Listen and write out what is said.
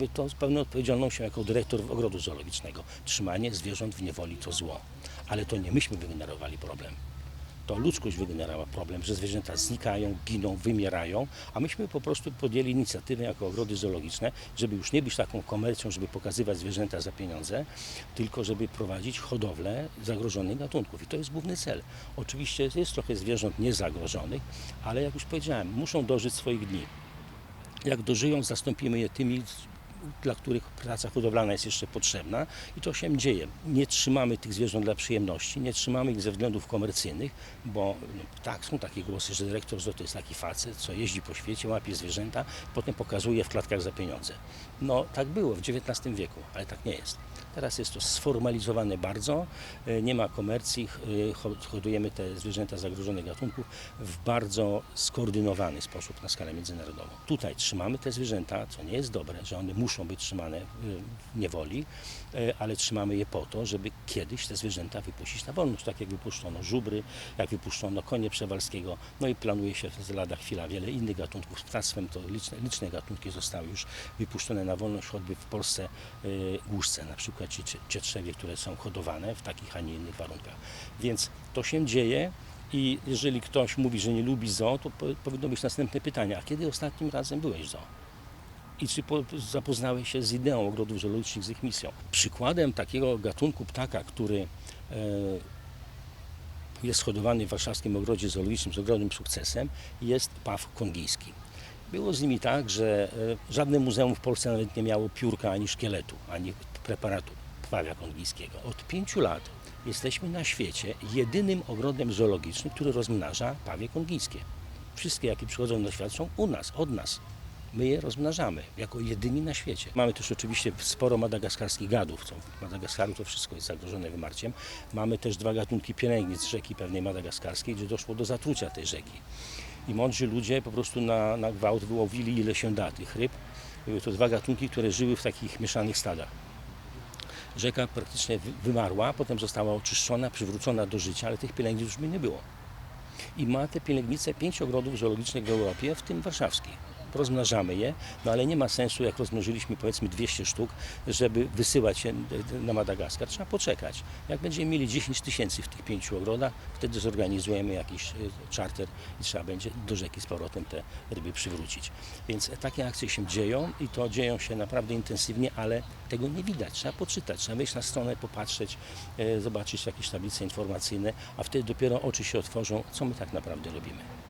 mówię to z pełną odpowiedzialnością jako dyrektor ogrodu zoologicznego. Trzymanie zwierząt w niewoli to zło. Ale to nie myśmy wygenerowali problem. To ludzkość wygenerowała problem, że zwierzęta znikają, giną, wymierają, a myśmy po prostu podjęli inicjatywę jako ogrody zoologiczne, żeby już nie być taką komercją, żeby pokazywać zwierzęta za pieniądze, tylko żeby prowadzić hodowlę zagrożonych gatunków. I to jest główny cel. Oczywiście jest trochę zwierząt niezagrożonych, ale jak już powiedziałem, muszą dożyć swoich dni. Jak dożyją, zastąpimy je tymi, dla których praca hodowlana jest jeszcze potrzebna i to się dzieje. Nie trzymamy tych zwierząt dla przyjemności, nie trzymamy ich ze względów komercyjnych, bo no, tak, są takie głosy, że dyrektor zoo to jest taki facet, co jeździ po świecie, łapie zwierzęta, potem pokazuje w klatkach za pieniądze. No tak było w XIX wieku, ale tak nie jest. Teraz jest to sformalizowane bardzo, e, nie ma komercji, e, ho- hodujemy te zwierzęta zagrożonych gatunków w bardzo skoordynowany sposób na skalę międzynarodową. Tutaj trzymamy te zwierzęta, co nie jest dobre, że one muszą być trzymane e, w niewoli, e, ale trzymamy je po to, żeby kiedyś te zwierzęta wypuścić na wolność, tak jak wypuszczono żubry, jak wypuszczono konie przewalskiego, no i planuje się z lada chwila wiele innych gatunków. Z ptactwem to liczne, liczne gatunki zostały już wypuszczone na wolność, choćby w Polsce e, głuszce na przykład, czy cie- cietrzewie, które są hodowane w takich, a nie innych warunkach. Więc to się dzieje i jeżeli ktoś mówi, że nie lubi zoo, to po, powinno być następne pytanie, a kiedy ostatnim razem byłeś zoo? I czy po, zapoznałeś się z ideą ogrodów zoologicznych, z ich misją. Przykładem takiego gatunku ptaka, który e, jest hodowany w warszawskim ogrodzie zoologicznym z ogromnym sukcesem, jest paw kongijski. Było z nimi tak, że e, żadne muzeum w Polsce nawet nie miało piórka ani szkieletu, ani preparatu pawia kongijskiego. Od pięciu lat jesteśmy na świecie jedynym ogrodem zoologicznym, który rozmnaża pawie kongijskie. Wszystkie, jakie przychodzą na świat, są u nas, od nas. My je rozmnażamy jako jedyni na świecie. Mamy też oczywiście sporo madagaskarskich gadów. Co w Madagaskaru to wszystko jest zagrożone wymarciem. Mamy też dwa gatunki pielęgnic rzeki pewnej madagaskarskiej, gdzie doszło do zatrucia tej rzeki. I mądrzy ludzie po prostu na, na gwałt wyłowili ile się da tych ryb. Były to dwa gatunki, które żyły w takich mieszanych stadach. Rzeka praktycznie wy- wymarła, potem została oczyszczona, przywrócona do życia, ale tych pielęgnic już by nie było i ma te pielęgnice pięć ogrodów zoologicznych w Europie, w tym warszawski. Rozmnażamy je, no ale nie ma sensu, jak rozmnożyliśmy powiedzmy 200 sztuk, żeby wysyłać je na Madagaskar. Trzeba poczekać. Jak będziemy mieli 10 tysięcy w tych pięciu ogrodach, wtedy zorganizujemy jakiś y, czarter i trzeba będzie do rzeki z powrotem te ryby przywrócić. Więc takie akcje się dzieją i to dzieją się naprawdę intensywnie, ale tego nie widać. Trzeba poczytać, trzeba wejść na stronę, popatrzeć, e, zobaczyć jakieś tablice informacyjne, a wtedy dopiero oczy się otworzą, co my tak naprawdę robimy.